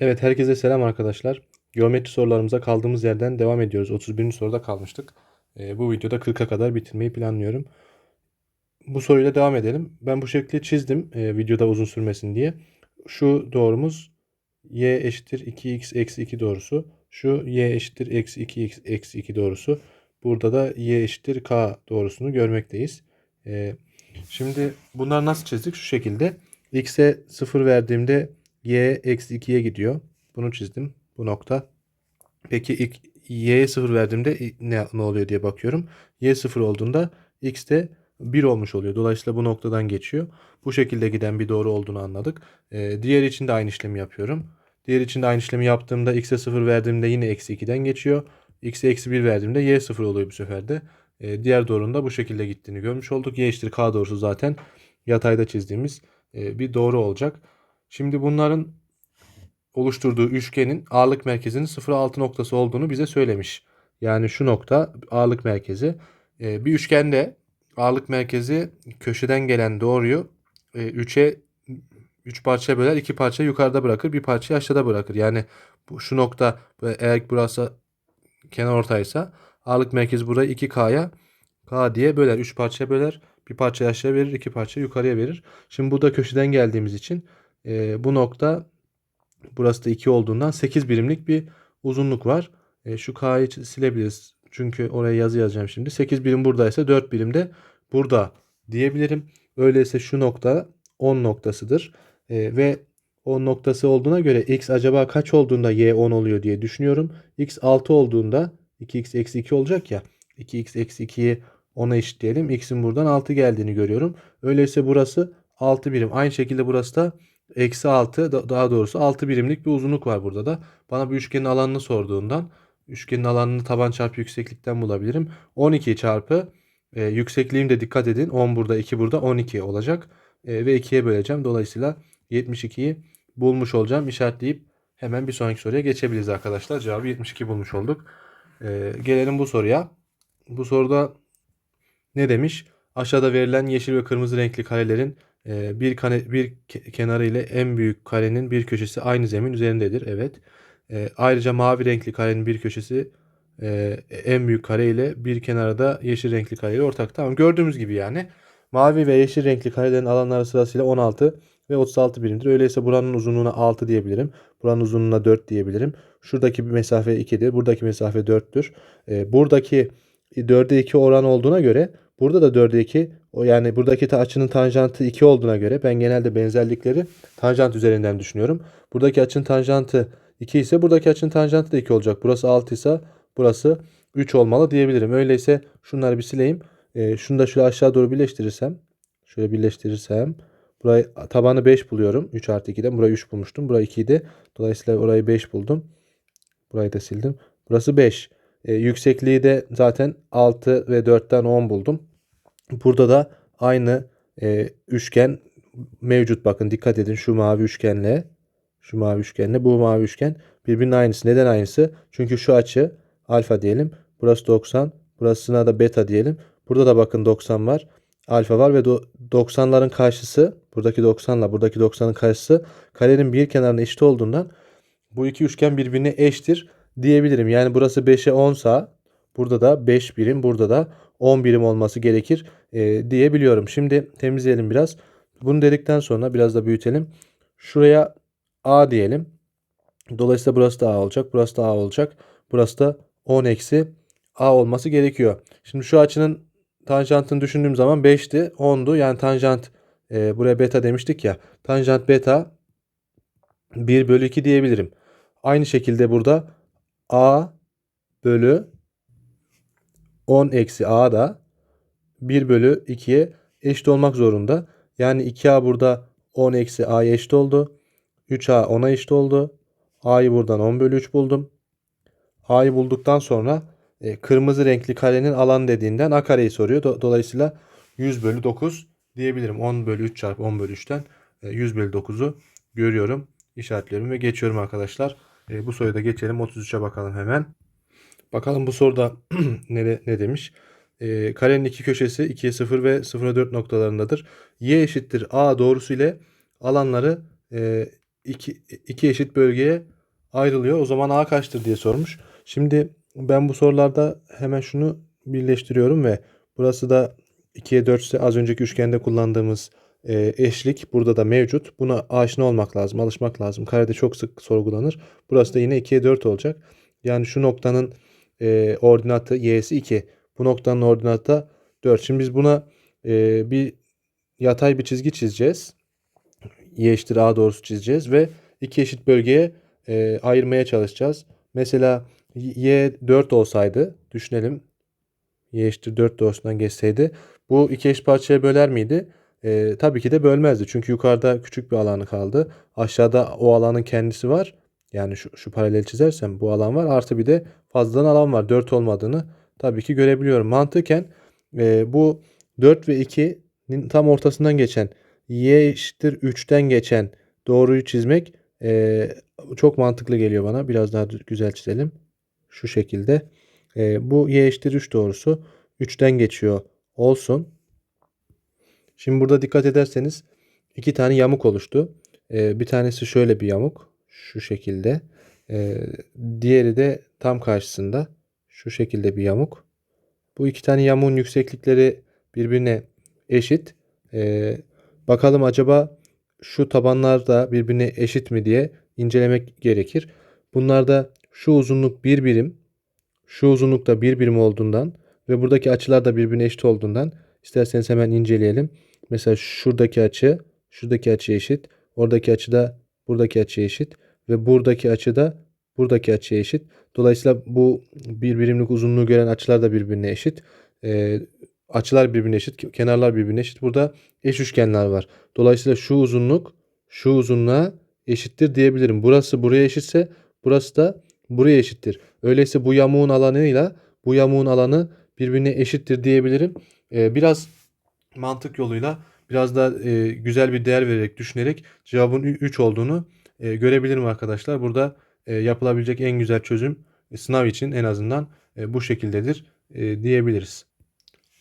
Evet, herkese selam arkadaşlar. Geometri sorularımıza kaldığımız yerden devam ediyoruz. 31. soruda kalmıştık. Ee, bu videoda 40'a kadar bitirmeyi planlıyorum. Bu soruyla devam edelim. Ben bu şekli çizdim e, videoda uzun sürmesin diye. Şu doğrumuz y eşittir 2x eksi 2 doğrusu. Şu y eşittir eksi 2x eksi 2 doğrusu. Burada da y eşittir k doğrusunu görmekteyiz. Ee, şimdi bunları nasıl çizdik? Şu şekilde. x'e 0 verdiğimde y eksi 2'ye gidiyor. Bunu çizdim. Bu nokta. Peki ilk y'ye 0 verdiğimde ne, ne oluyor diye bakıyorum. y 0 olduğunda x de 1 olmuş oluyor. Dolayısıyla bu noktadan geçiyor. Bu şekilde giden bir doğru olduğunu anladık. Ee, diğer için de aynı işlemi yapıyorum. Diğer için de aynı işlemi yaptığımda x'e 0 verdiğimde yine eksi 2'den geçiyor. x'e eksi 1 verdiğimde y 0 oluyor bu sefer de. Ee, diğer doğrunun da bu şekilde gittiğini görmüş olduk. y eşittir k doğrusu zaten yatayda çizdiğimiz e, bir doğru olacak. Şimdi bunların oluşturduğu üçgenin ağırlık merkezinin 0-6 noktası olduğunu bize söylemiş. Yani şu nokta ağırlık merkezi. Ee, bir üçgende ağırlık merkezi köşeden gelen doğruyu 3'e 3 parçaya böler, 2 parça yukarıda bırakır, bir parçayı aşağıda bırakır. Yani bu şu nokta eğer burası kenar ortaysa ağırlık merkezi burayı 2K'ya K diye böler. 3 parçaya böler. Bir parça aşağı verir, iki parça yukarıya verir. Şimdi burada köşeden geldiğimiz için e, bu nokta burası da 2 olduğundan 8 birimlik bir uzunluk var. E, şu K'yı silebiliriz. Çünkü oraya yazı yazacağım şimdi. 8 birim buradaysa 4 birim de burada diyebilirim. Öyleyse şu nokta 10 noktasıdır. E, ve 10 noktası olduğuna göre x acaba kaç olduğunda y 10 oluyor diye düşünüyorum. x 6 olduğunda 2x eksi 2 olacak ya. 2x eksi 2'yi 10'a eşitleyelim. x'in buradan 6 geldiğini görüyorum. Öyleyse burası 6 birim. Aynı şekilde burası da eksi 6 daha doğrusu 6 birimlik bir uzunluk var burada da. Bana bu üçgenin alanını sorduğundan üçgenin alanını taban çarpı yükseklikten bulabilirim. 12 çarpı e, yüksekliğim de dikkat edin. 10 burada 2 burada 12 olacak. E, ve 2'ye böleceğim. Dolayısıyla 72'yi bulmuş olacağım. İşaretleyip hemen bir sonraki soruya geçebiliriz arkadaşlar. Cevabı 72 bulmuş olduk. E, gelelim bu soruya. Bu soruda ne demiş? Aşağıda verilen yeşil ve kırmızı renkli karelerin bir, kane, bir kenarı ile en büyük karenin bir köşesi aynı zemin üzerindedir. Evet. E, ayrıca mavi renkli karenin bir köşesi e, en büyük kare ile bir kenarı da yeşil renkli kare ile ortak. Tamam gördüğümüz gibi yani. Mavi ve yeşil renkli karelerin alanları sırasıyla 16 ve 36 birimdir. Öyleyse buranın uzunluğuna 6 diyebilirim. Buranın uzunluğuna 4 diyebilirim. Şuradaki bir mesafe 2'dir. Buradaki mesafe 4'tür. E, buradaki 4'e 2 oran olduğuna göre burada da 4'e 2 o yani buradaki açının tanjantı 2 olduğuna göre ben genelde benzerlikleri tanjant üzerinden düşünüyorum. Buradaki açının tanjantı 2 ise buradaki açının tanjantı da 2 olacak. Burası 6 ise burası 3 olmalı diyebilirim. Öyleyse şunları bir sileyim. E, şunu da şöyle aşağı doğru birleştirirsem. Şöyle birleştirirsem. Burayı tabanı 5 buluyorum. 3 artı 2'den. Burayı 3 bulmuştum. Burayı 2 idi. Dolayısıyla orayı 5 buldum. Burayı da sildim. Burası 5. E, yüksekliği de zaten 6 ve 4'ten 10 buldum. Burada da aynı e, üçgen mevcut. Bakın dikkat edin şu mavi üçgenle şu mavi üçgenle bu mavi üçgen birbirinin aynısı. Neden aynısı? Çünkü şu açı alfa diyelim. Burası 90. Burasına da beta diyelim. Burada da bakın 90 var. Alfa var ve 90'ların karşısı buradaki 90 ile buradaki 90'ın karşısı karenin bir kenarına eşit olduğundan bu iki üçgen birbirine eşittir diyebilirim. Yani burası 5'e 10 sa burada da 5 birim burada da 10 birim olması gerekir e, diyebiliyorum. Şimdi temizleyelim biraz. Bunu dedikten sonra biraz da büyütelim. Şuraya A diyelim. Dolayısıyla burası da A olacak. Burası da A olacak. Burası da 10 eksi A olması gerekiyor. Şimdi şu açının tanjantını düşündüğüm zaman 5'ti. 10'du. Yani tanjant e, buraya beta demiştik ya. Tanjant beta 1 bölü 2 diyebilirim. Aynı şekilde burada A bölü 10 eksi A da 1 bölü 2'ye eşit olmak zorunda. Yani 2A burada 10 eksi A'ya eşit oldu. 3A 10'a eşit oldu. A'yı buradan 10 bölü 3 buldum. A'yı bulduktan sonra e, kırmızı renkli karenin alan dediğinden A kareyi soruyor. dolayısıyla 100 bölü 9 diyebilirim. 10 bölü 3 çarpı 10 bölü 3'ten e, 100 bölü 9'u görüyorum. işaretliyorum ve geçiyorum arkadaşlar. E, bu soruyu da geçelim. 33'e bakalım hemen. Bakalım bu soruda ne, ne demiş? E, karenin iki köşesi 2'ye 0 ve 0'a 4 noktalarındadır. Y eşittir A doğrusu ile alanları e, iki, iki eşit bölgeye ayrılıyor. O zaman A kaçtır diye sormuş. Şimdi ben bu sorularda hemen şunu birleştiriyorum ve burası da 2'ye 4 ise az önceki üçgende kullandığımız e, eşlik burada da mevcut. Buna aşina olmak lazım, alışmak lazım. Karede çok sık sorgulanır. Burası da yine 2'ye 4 olacak. Yani şu noktanın e, ordinatı y'si 2. Bu noktanın ordinatı da 4. Şimdi biz buna e, bir yatay bir çizgi çizeceğiz. Y eşittir A doğrusu çizeceğiz ve iki eşit bölgeye e, ayırmaya çalışacağız. Mesela y 4 olsaydı düşünelim. Y eşittir 4 doğrusundan geçseydi bu iki eşit parçaya böler miydi? E, tabii ki de bölmezdi. Çünkü yukarıda küçük bir alanı kaldı. Aşağıda o alanın kendisi var. Yani şu, şu paralel çizersem bu alan var. Artı bir de fazladan alan var. 4 olmadığını tabii ki görebiliyorum. Mantıken e, bu 4 ve 2'nin tam ortasından geçen y eşittir 3'ten geçen doğruyu çizmek e, çok mantıklı geliyor bana. Biraz daha güzel çizelim. Şu şekilde. E, bu y eşittir 3 doğrusu 3'ten geçiyor olsun. Şimdi burada dikkat ederseniz iki tane yamuk oluştu. E, bir tanesi şöyle bir yamuk. Şu şekilde. E, diğeri de tam karşısında. Şu şekilde bir yamuk. Bu iki tane yamuğun yükseklikleri birbirine eşit. E, bakalım acaba şu tabanlar da birbirine eşit mi diye incelemek gerekir. Bunlarda şu uzunluk bir birim, şu uzunluk da bir birim olduğundan ve buradaki açılar da birbirine eşit olduğundan isterseniz hemen inceleyelim. Mesela şuradaki açı, şuradaki açı eşit, oradaki açı da buradaki açı eşit ve buradaki açı da buradaki açıya eşit. Dolayısıyla bu bir birimlik uzunluğu gören açılar da birbirine eşit. Ee, açılar birbirine eşit, kenarlar birbirine eşit. Burada eş üçgenler var. Dolayısıyla şu uzunluk şu uzunluğa eşittir diyebilirim. Burası buraya eşitse burası da buraya eşittir. Öyleyse bu yamuğun alanıyla bu yamuğun alanı birbirine eşittir diyebilirim. Ee, biraz mantık yoluyla biraz da e, güzel bir değer vererek düşünerek cevabın 3 olduğunu e, görebilirim arkadaşlar. Burada e, yapılabilecek en güzel çözüm e, sınav için en azından e, bu şekildedir e, diyebiliriz.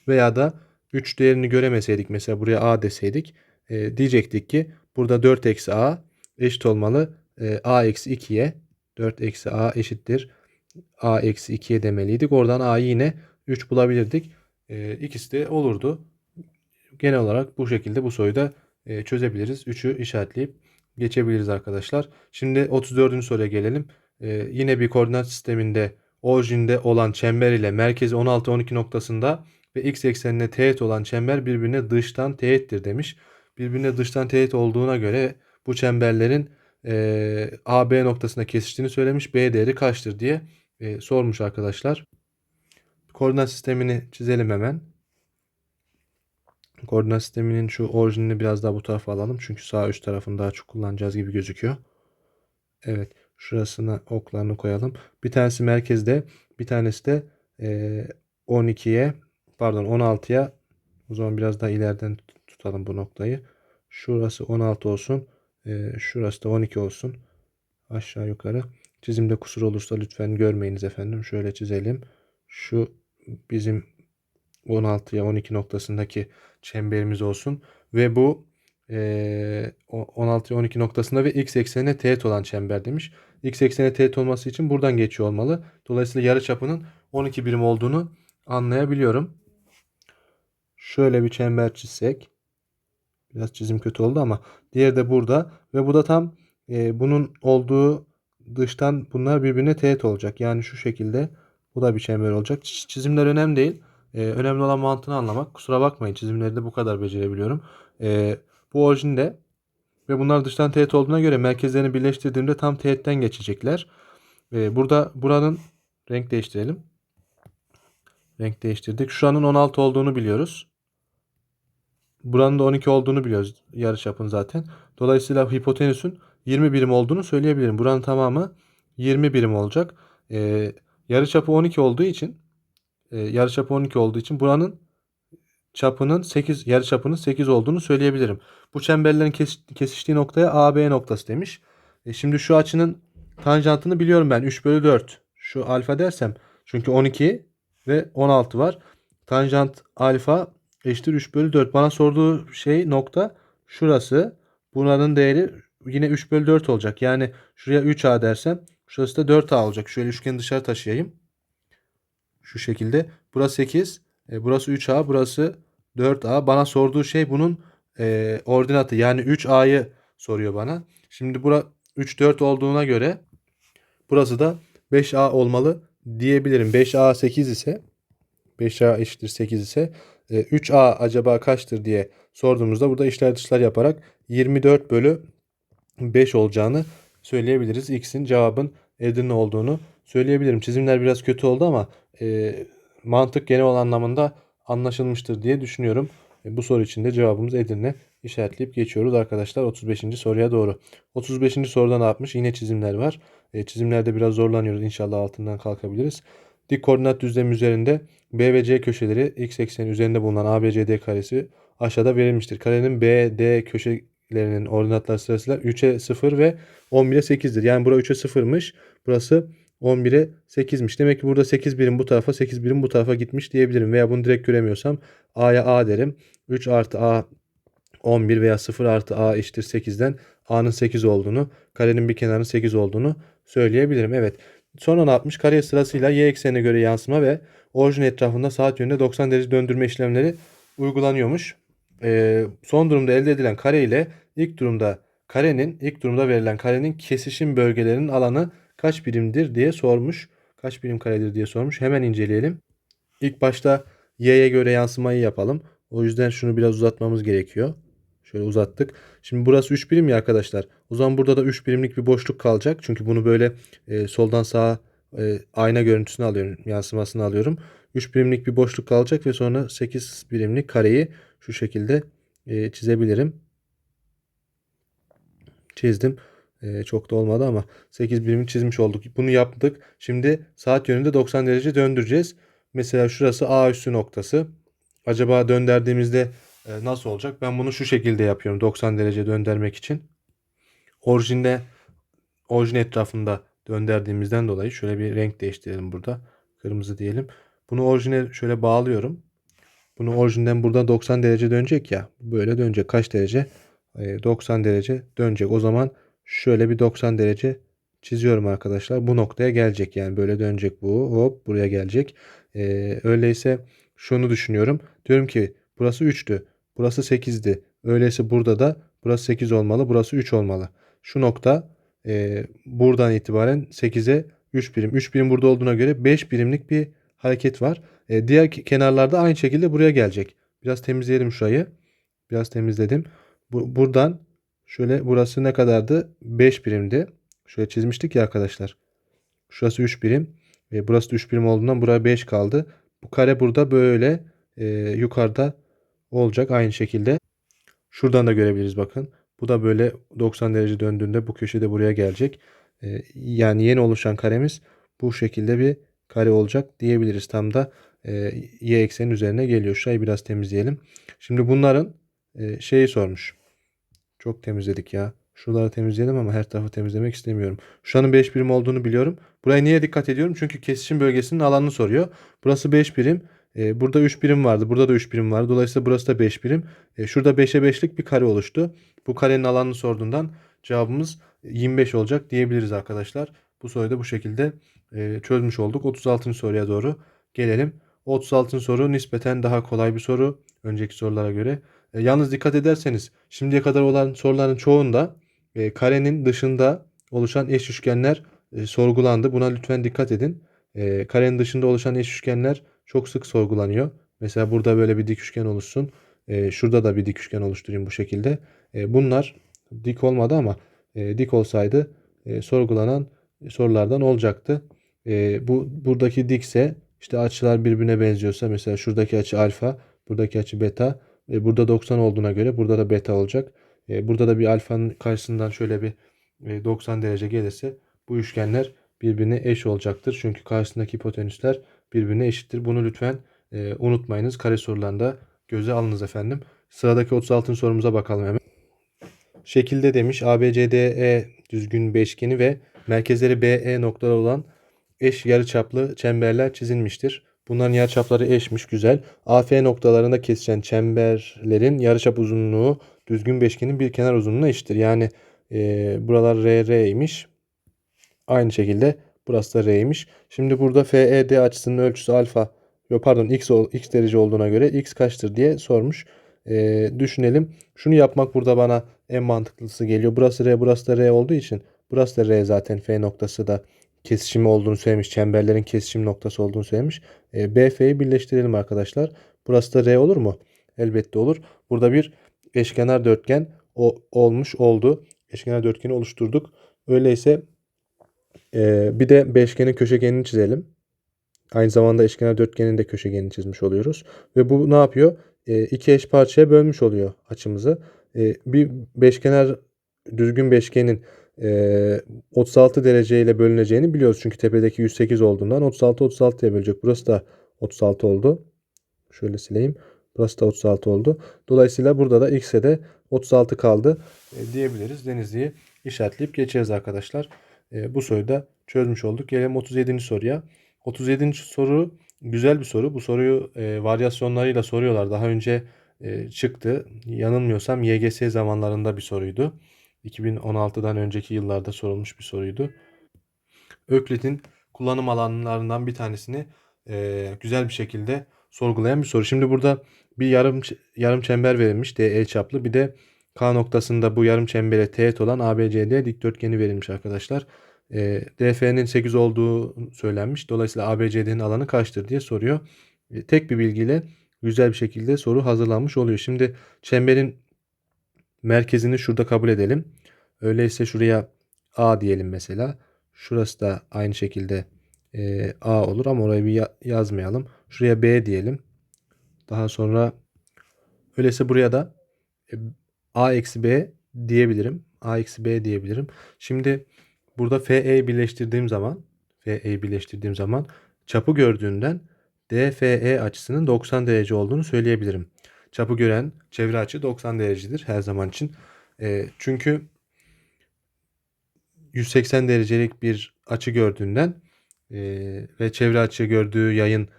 Veya da 3 değerini göremeseydik mesela buraya a deseydik e, diyecektik ki burada 4 eksi a eşit olmalı e, a eksi 2'ye 4 eksi a eşittir a eksi 2'ye demeliydik. Oradan a'yı yine 3 bulabilirdik. E, ikisi de olurdu. Genel olarak bu şekilde bu soruyu da e, çözebiliriz. 3'ü işaretleyip geçebiliriz arkadaşlar. Şimdi 34. soruya gelelim. Ee, yine bir koordinat sisteminde orijinde olan çember ile merkezi 16-12 noktasında ve x eksenine teğet olan çember birbirine dıştan teğettir demiş. Birbirine dıştan teğet olduğuna göre bu çemberlerin e, AB noktasında kesiştiğini söylemiş. B değeri kaçtır diye e, sormuş arkadaşlar. Koordinat sistemini çizelim hemen. Koordinat sisteminin şu orijinini biraz daha bu tarafa alalım. Çünkü sağ üst tarafını daha çok kullanacağız gibi gözüküyor. Evet. Şurasına oklarını koyalım. Bir tanesi merkezde. Bir tanesi de e, 12'ye pardon 16'ya o zaman biraz daha ileriden tutalım bu noktayı. Şurası 16 olsun. E, şurası da 12 olsun. Aşağı yukarı. Çizimde kusur olursa lütfen görmeyiniz efendim. Şöyle çizelim. Şu bizim 16'ya 12 noktasındaki çemberimiz olsun. Ve bu e, 16'ya 12 noktasında ve x eksenine teğet olan çember demiş. X eksenine teğet olması için buradan geçiyor olmalı. Dolayısıyla yarı çapının 12 birim olduğunu anlayabiliyorum. Şöyle bir çember çizsek. Biraz çizim kötü oldu ama diğeri de burada ve bu da tam e, bunun olduğu dıştan bunlar birbirine teğet olacak. Yani şu şekilde bu da bir çember olacak. Çizimler önemli değil. E, önemli olan mantığını anlamak. Kusura bakmayın çizimleri de bu kadar becerebiliyorum. E, bu orijinde ve bunlar dıştan teğet olduğuna göre merkezlerini birleştirdiğimde tam teğetten geçecekler. E, burada buranın renk değiştirelim. Renk değiştirdik. Şuranın 16 olduğunu biliyoruz. Buranın da 12 olduğunu biliyoruz yarıçapın zaten. Dolayısıyla hipotenüsün 20 birim olduğunu söyleyebilirim. Buranın tamamı 20 birim olacak. Ee, yarıçapı 12 olduğu için e, yarıçapı 12 olduğu için buranın çapının 8 yarıçapının 8 olduğunu söyleyebilirim. Bu çemberlerin kes, kesiştiği noktaya AB noktası demiş. E, şimdi şu açının tanjantını biliyorum ben 3 bölü 4. Şu alfa dersem çünkü 12 ve 16 var. Tanjant alfa eşittir 3 bölü 4. Bana sorduğu şey nokta şurası. Bunların değeri yine 3 bölü 4 olacak. Yani şuraya 3A dersem şurası da 4A olacak. Şöyle üçgeni dışarı taşıyayım. Şu şekilde. Burası 8. e, burası 3A. Burası 4A. Bana sorduğu şey bunun e, ordinatı. Yani 3A'yı soruyor bana. Şimdi bura 3 4 olduğuna göre burası da 5A olmalı diyebilirim. 5A 8 ise 5A eşittir 8 ise e, 3A acaba kaçtır diye sorduğumuzda burada işler dışlar yaparak 24 bölü 5 olacağını söyleyebiliriz. X'in cevabın Edirne olduğunu söyleyebilirim. Çizimler biraz kötü oldu ama e, mantık genel anlamında anlaşılmıştır diye düşünüyorum. E, bu soru için de cevabımız Edirne işaretleyip geçiyoruz arkadaşlar 35. soruya doğru. 35. soruda ne yapmış? Yine çizimler var. E, çizimlerde biraz zorlanıyoruz. İnşallah altından kalkabiliriz. Dik koordinat düzlemi üzerinde B ve C köşeleri x ekseni üzerinde bulunan ABCD karesi aşağıda verilmiştir. Karenin B, D köşelerinin ordinatları sırasıyla 3'e 0 ve 11'e 8'dir. Yani bura 3'e 0'mış. Burası 11'e 8'miş. Demek ki burada 8 birim bu tarafa 8 birim bu tarafa gitmiş diyebilirim. Veya bunu direkt göremiyorsam A'ya A derim. 3 artı A 11 veya 0 artı A eşittir 8'den A'nın 8 olduğunu, karenin bir kenarının 8 olduğunu söyleyebilirim. Evet. Sonra ne yapmış? Kare sırasıyla y eksenine göre yansıma ve orijin etrafında saat yönünde 90 derece döndürme işlemleri uygulanıyormuş. Ee, son durumda elde edilen kare ile ilk durumda karenin ilk durumda verilen karenin kesişim bölgelerinin alanı kaç birimdir diye sormuş. Kaç birim karedir diye sormuş. Hemen inceleyelim. İlk başta y'ye göre yansımayı yapalım. O yüzden şunu biraz uzatmamız gerekiyor. Şöyle uzattık. Şimdi burası 3 birim ya arkadaşlar. O zaman burada da 3 birimlik bir boşluk kalacak. Çünkü bunu böyle e, soldan sağa e, ayna görüntüsünü alıyorum. Yansımasını alıyorum. 3 birimlik bir boşluk kalacak ve sonra 8 birimlik kareyi şu şekilde e, çizebilirim. Çizdim. E, çok da olmadı ama 8 birimi çizmiş olduk. Bunu yaptık. Şimdi saat yönünde 90 derece döndüreceğiz. Mesela şurası A üssü noktası. Acaba döndürdüğümüzde e, nasıl olacak? Ben bunu şu şekilde yapıyorum 90 derece döndürmek için. Orijinde orijin etrafında döndürdüğümüzden dolayı şöyle bir renk değiştirelim burada. Kırmızı diyelim. Bunu orijine şöyle bağlıyorum. Bunu orijinden burada 90 derece dönecek ya. Böyle dönecek. Kaç derece? 90 derece dönecek. O zaman şöyle bir 90 derece çiziyorum arkadaşlar. Bu noktaya gelecek. Yani böyle dönecek bu. Hop buraya gelecek. Ee, öyleyse şunu düşünüyorum. Diyorum ki burası 3'tü. Burası 8'di. Öyleyse burada da burası 8 olmalı. Burası 3 olmalı. Şu nokta e, buradan itibaren 8'e 3 birim. 3 birim burada olduğuna göre 5 birimlik bir hareket var. E, diğer kenarlarda aynı şekilde buraya gelecek. Biraz temizleyelim şurayı. Biraz temizledim. Bu, buradan şöyle burası ne kadardı? 5 birimdi. Şöyle çizmiştik ya arkadaşlar. Şurası 3 birim. E, burası da 3 birim olduğundan buraya 5 kaldı. Bu kare burada böyle e, yukarıda olacak aynı şekilde. Şuradan da görebiliriz bakın. Bu da böyle 90 derece döndüğünde bu köşe de buraya gelecek. E, yani yeni oluşan karemiz bu şekilde bir kare olacak diyebiliriz. Tam da e, y eksenin üzerine geliyor. Şurayı biraz temizleyelim. Şimdi bunların e, şeyi sormuş. Çok temizledik ya. Şuraları temizleyelim ama her tarafı temizlemek istemiyorum. Şuranın 5 birim olduğunu biliyorum. Buraya niye dikkat ediyorum? Çünkü kesişim bölgesinin alanını soruyor. Burası 5 birim. E, burada 3 birim vardı. Burada da 3 birim vardı. Dolayısıyla burası da 5 birim. E, şurada 5'e 5'lik bir kare oluştu. Bu karenin alanını sorduğundan cevabımız 25 olacak diyebiliriz arkadaşlar. Bu soruyu da bu şekilde e, çözmüş olduk. 36. soruya doğru gelelim. 36. soru nispeten daha kolay bir soru önceki sorulara göre. E, yalnız dikkat ederseniz şimdiye kadar olan soruların çoğunda e, karenin dışında oluşan eş üçgenler e, sorgulandı. Buna lütfen dikkat edin. E, karenin dışında oluşan eş üçgenler çok sık sorgulanıyor. Mesela burada böyle bir dik üçgen oluşsun. E, şurada da bir dik üçgen oluşturayım bu şekilde. E, bunlar dik olmadı ama e, dik olsaydı e, sorgulanan sorulardan olacaktı. E, bu buradaki dikse işte açılar birbirine benziyorsa mesela şuradaki açı alfa, buradaki açı beta, e, burada 90 olduğuna göre burada da beta olacak. E, burada da bir alfanın karşısından şöyle bir e, 90 derece gelirse bu üçgenler birbirine eş olacaktır. Çünkü karşısındaki hipotenüsler birbirine eşittir. Bunu lütfen e, unutmayınız. Kare sorularında göze alınız efendim. Sıradaki 36. sorumuza bakalım hemen. Şekilde demiş ABCDE düzgün beşgeni ve merkezleri BE noktaları olan eş yarıçaplı çemberler çizilmiştir. Bunların yarıçapları eşmiş güzel. AF noktalarında kesişen çemberlerin yarıçap uzunluğu düzgün beşgenin bir kenar uzunluğuna eşittir. Yani E, buralar R, R'ymiş. Aynı şekilde burası da R'ymiş. Şimdi burada FED açısının ölçüsü alfa. Yok pardon x, x derece olduğuna göre x kaçtır diye sormuş. E, düşünelim. Şunu yapmak burada bana en mantıklısı geliyor. Burası R, burası da R olduğu için burası da R zaten F noktası da kesişimi olduğunu söylemiş. Çemberlerin kesişim noktası olduğunu söylemiş. E, B, F'yi birleştirelim arkadaşlar. Burası da R olur mu? Elbette olur. Burada bir eşkenar dörtgen o, olmuş oldu. Eşkenar dörtgeni oluşturduk. Öyleyse e, bir de beşgenin köşegenini çizelim. Aynı zamanda eşkenar dörtgenin de köşegenini çizmiş oluyoruz. Ve bu ne yapıyor? E, iki eş parçaya bölmüş oluyor açımızı. E, bir beşkenar düzgün beşgenin e, 36 derece ile bölüneceğini biliyoruz. Çünkü tepedeki 108 olduğundan 36 36 diye bölecek. Burası da 36 oldu. Şöyle sileyim. Burası da 36 oldu. Dolayısıyla burada da x'e de 36 kaldı e, diyebiliriz. Denizli'yi işaretleyip geçeceğiz arkadaşlar. Bu soruyu da çözmüş olduk. Gelelim 37. soruya. 37. soru güzel bir soru. Bu soruyu varyasyonlarıyla soruyorlar. Daha önce çıktı. Yanılmıyorsam YGS zamanlarında bir soruydu. 2016'dan önceki yıllarda sorulmuş bir soruydu. Öklit'in kullanım alanlarından bir tanesini e, güzel bir şekilde sorgulayan bir soru. Şimdi burada bir yarım yarım çember verilmiş DE çaplı. Bir de K noktasında bu yarım çembere teğet olan ABCD dikdörtgeni verilmiş arkadaşlar. E, DF'nin 8 olduğu söylenmiş. Dolayısıyla ABCD'nin alanı kaçtır diye soruyor. E, tek bir bilgiyle güzel bir şekilde soru hazırlanmış oluyor. Şimdi çemberin merkezini şurada kabul edelim. Öyleyse şuraya A diyelim mesela. Şurası da aynı şekilde e, A olur ama orayı bir ya- yazmayalım. Şuraya B diyelim. Daha sonra öyleyse buraya da e, A eksi B diyebilirim. A eksi B diyebilirim. Şimdi burada FE'yi birleştirdiğim zaman FE'yi birleştirdiğim zaman çapı gördüğünden DFE açısının 90 derece olduğunu söyleyebilirim. Çapı gören çevre açı 90 derecedir her zaman için. E, çünkü 180 derecelik bir açı gördüğünden e, ve çevre açı gördüğü yayın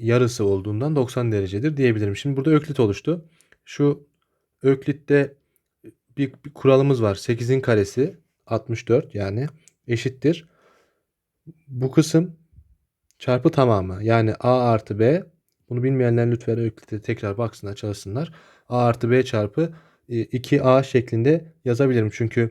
yarısı olduğundan 90 derecedir diyebilirim. Şimdi burada öklit oluştu. Şu öklitte bir, bir kuralımız var. 8'in karesi 64 yani eşittir. Bu kısım çarpı tamamı yani a artı b bunu bilmeyenler lütfen öklite tekrar baksınlar çalışsınlar. a artı b çarpı e, 2a şeklinde yazabilirim. Çünkü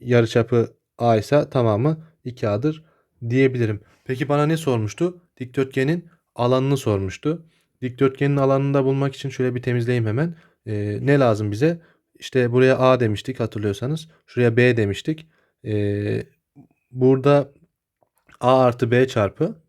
yarıçapı a ise tamamı 2a'dır diyebilirim. Peki bana ne sormuştu? Dikdörtgenin alanını sormuştu. Dikdörtgenin alanını da bulmak için şöyle bir temizleyeyim hemen. Ee, ne lazım bize? İşte buraya A demiştik hatırlıyorsanız. Şuraya B demiştik. Ee, burada A artı B çarpı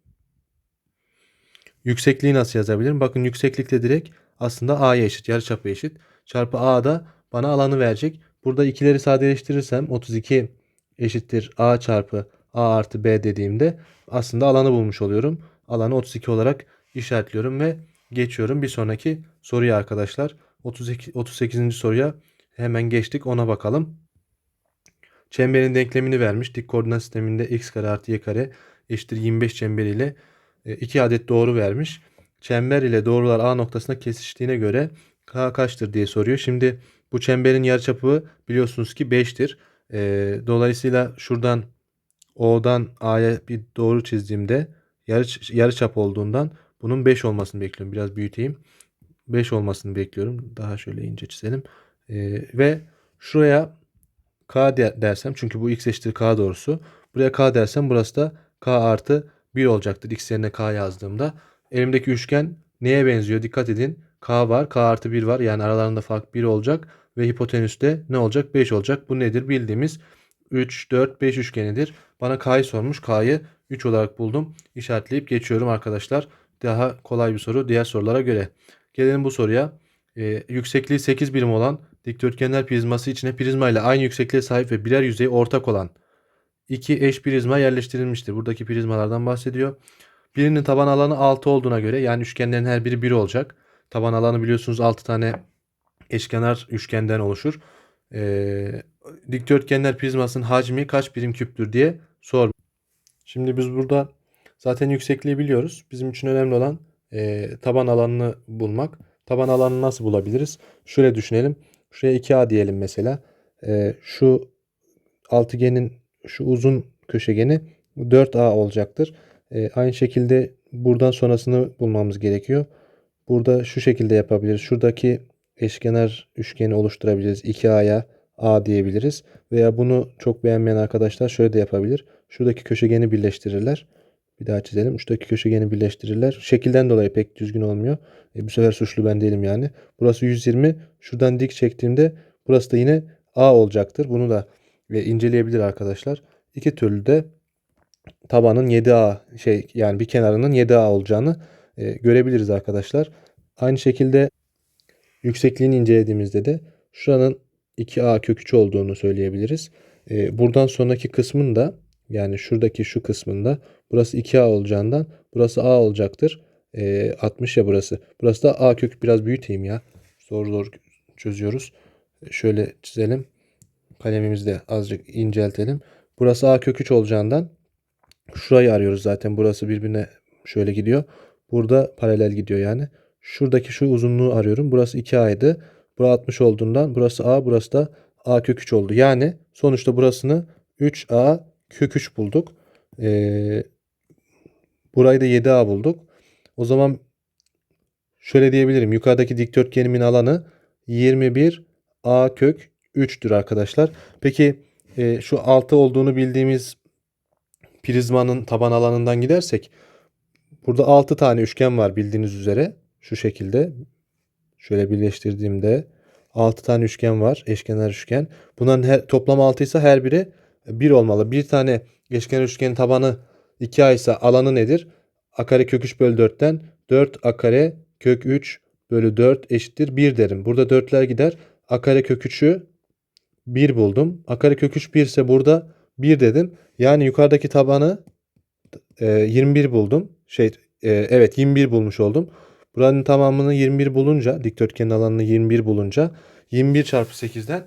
yüksekliği nasıl yazabilirim? Bakın yükseklikte direkt aslında A'ya eşit. Yarıçapı eşit. Çarpı A da bana alanı verecek. Burada ikileri sadeleştirirsem 32 eşittir A çarpı A artı B dediğimde aslında alanı bulmuş oluyorum. Alanı 32 olarak işaretliyorum ve geçiyorum bir sonraki soruya arkadaşlar. 32, 38. soruya hemen geçtik ona bakalım. Çemberin denklemini vermiş. Dik koordinat sisteminde x kare artı y kare eşittir 25 çemberiyle 2 adet doğru vermiş. Çember ile doğrular A noktasına kesiştiğine göre K kaçtır diye soruyor. Şimdi bu çemberin yarıçapı biliyorsunuz ki 5'tir. E, dolayısıyla şuradan O'dan A'ya bir doğru çizdiğimde yarı, yarı olduğundan bunun 5 olmasını bekliyorum. Biraz büyüteyim. 5 olmasını bekliyorum. Daha şöyle ince çizelim. Ee, ve şuraya K de- dersem çünkü bu x eşittir K doğrusu. Buraya K dersem burası da K artı 1 olacaktır. X yerine K yazdığımda. Elimdeki üçgen neye benziyor? Dikkat edin. K var. K artı 1 var. Yani aralarında fark 1 olacak. Ve hipotenüste ne olacak? 5 olacak. Bu nedir? Bildiğimiz 3, 4, 5 üçgenidir. Bana K'yı sormuş. K'yı 3 olarak buldum. İşaretleyip geçiyorum arkadaşlar. Daha kolay bir soru diğer sorulara göre. Gelelim bu soruya. Ee, yüksekliği 8 birim olan dikdörtgenler prizması içine prizma ile aynı yüksekliğe sahip ve birer yüzeyi ortak olan iki eş prizma yerleştirilmiştir. Buradaki prizmalardan bahsediyor. Birinin taban alanı 6 olduğuna göre yani üçgenlerin her biri 1 olacak. Taban alanı biliyorsunuz 6 tane eşkenar üçgenden oluşur. Ee, dikdörtgenler prizmasının hacmi kaç birim küptür diye sor. Şimdi biz burada zaten yüksekliği biliyoruz. Bizim için önemli olan e, taban alanını bulmak. Taban alanını nasıl bulabiliriz? Şöyle düşünelim. Şuraya 2A diyelim mesela. E, şu altıgenin şu uzun köşegeni 4A olacaktır. E, aynı şekilde buradan sonrasını bulmamız gerekiyor. Burada şu şekilde yapabiliriz. Şuradaki eşkenar üçgeni oluşturabiliriz. 2A'ya A diyebiliriz. Veya bunu çok beğenmeyen arkadaşlar şöyle de yapabilir. Şuradaki köşegeni birleştirirler. Bir daha çizelim. Şuradaki köşegeni birleştirirler. Şekilden dolayı pek düzgün olmuyor. E, bu sefer suçlu ben değilim yani. Burası 120. Şuradan dik çektiğimde burası da yine A olacaktır. Bunu da e, inceleyebilir arkadaşlar. İki türlü de tabanın 7A şey yani bir kenarının 7A olacağını e, görebiliriz arkadaşlar. Aynı şekilde yüksekliğini incelediğimizde de şuranın 2A kök 3 olduğunu söyleyebiliriz. E, buradan sonraki kısmın da yani şuradaki şu kısmında burası 2A olacağından burası A olacaktır. E, 60 ya burası. Burası da A kök biraz büyüteyim ya. Zor zor çözüyoruz. E, şöyle çizelim. Kalemimizi de azıcık inceltelim. Burası A kök 3 olacağından şurayı arıyoruz zaten. Burası birbirine şöyle gidiyor. Burada paralel gidiyor yani. Şuradaki şu uzunluğu arıyorum. Burası 2A'ydı. Burası 60 olduğundan burası A, burası da A kök 3 oldu. Yani sonuçta burasını 3A kök 3 bulduk. Ee, burayı da 7A bulduk. O zaman şöyle diyebilirim. Yukarıdaki dikdörtgenimin alanı 21 A kök 3'tür arkadaşlar. Peki e, şu 6 olduğunu bildiğimiz prizmanın taban alanından gidersek burada 6 tane üçgen var bildiğiniz üzere. Şu şekilde şöyle birleştirdiğimde 6 tane üçgen var. Eşkenar üçgen. Bunların her, toplam 6 ise her biri 1 olmalı. Bir tane eşkenar üçgenin tabanı 2A ise alanı nedir? A kare kök 3 bölü 4'ten 4 A kare kök 3 bölü 4 eşittir 1 derim. Burada 4'ler gider. A kare kök 3'ü 1 buldum. A kare kök 3 1 ise burada 1 dedim. Yani yukarıdaki tabanı e, 21 buldum. Şey e, evet 21 bulmuş oldum. Buranın tamamını 21 bulunca dikdörtgenin alanını 21 bulunca 21 çarpı 8'den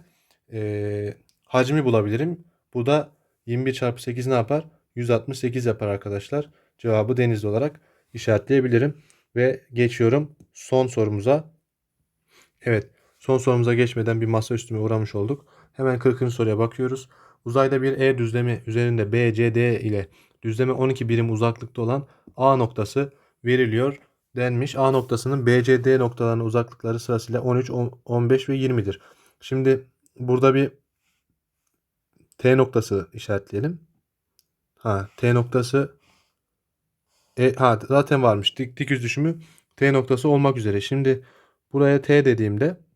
e, hacmi bulabilirim. Bu da 21 çarpı 8 ne yapar? 168 yapar arkadaşlar. Cevabı denizli olarak işaretleyebilirim. Ve geçiyorum son sorumuza. Evet son sorumuza geçmeden bir masa üstüme uğramış olduk. Hemen 40. soruya bakıyoruz. Uzayda bir E düzlemi üzerinde BCD ile düzleme 12 birim uzaklıkta olan A noktası veriliyor denmiş. A noktasının BCD noktalarının uzaklıkları sırasıyla 13, 15 ve 20'dir. Şimdi burada bir T noktası işaretleyelim. Ha, T noktası e, ha zaten varmış. Dik, dik yüz düşümü T noktası olmak üzere. Şimdi buraya T dediğimde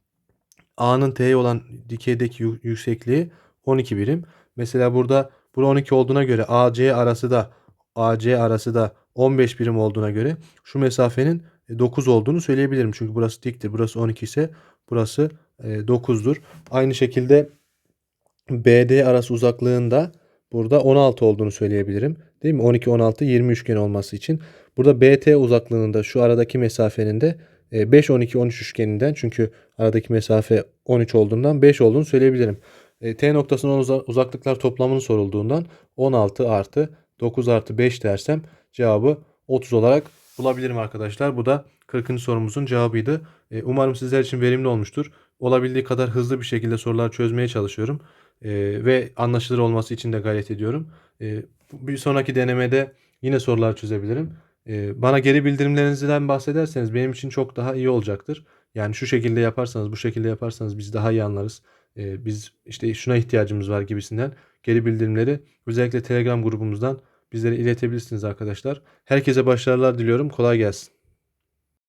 A'nın T'ye olan dikeydeki yüksekliği 12 birim. Mesela burada bura 12 olduğuna göre AC arası da AC arası da 15 birim olduğuna göre şu mesafenin 9 olduğunu söyleyebilirim. Çünkü burası diktir. Burası 12 ise burası 9'dur. Aynı şekilde BD arası uzaklığında burada 16 olduğunu söyleyebilirim. Değil mi? 12, 16, 20 üçgen olması için. Burada BT uzaklığında şu aradaki mesafenin de 5, 12, 13 üçgeninden çünkü aradaki mesafe 13 olduğundan 5 olduğunu söyleyebilirim. E, T noktasının uzaklıklar toplamını sorulduğundan 16 artı 9 artı 5 dersem cevabı 30 olarak bulabilirim arkadaşlar. Bu da 40. sorumuzun cevabıydı. E, umarım sizler için verimli olmuştur. Olabildiği kadar hızlı bir şekilde sorular çözmeye çalışıyorum. E, ve anlaşılır olması için de gayret ediyorum. Bir sonraki denemede yine sorular çözebilirim. Bana geri bildirimlerinizden bahsederseniz benim için çok daha iyi olacaktır. Yani şu şekilde yaparsanız, bu şekilde yaparsanız biz daha iyi anlarız. Biz işte şuna ihtiyacımız var gibisinden geri bildirimleri özellikle Telegram grubumuzdan bizlere iletebilirsiniz arkadaşlar. Herkese başarılar diliyorum. Kolay gelsin.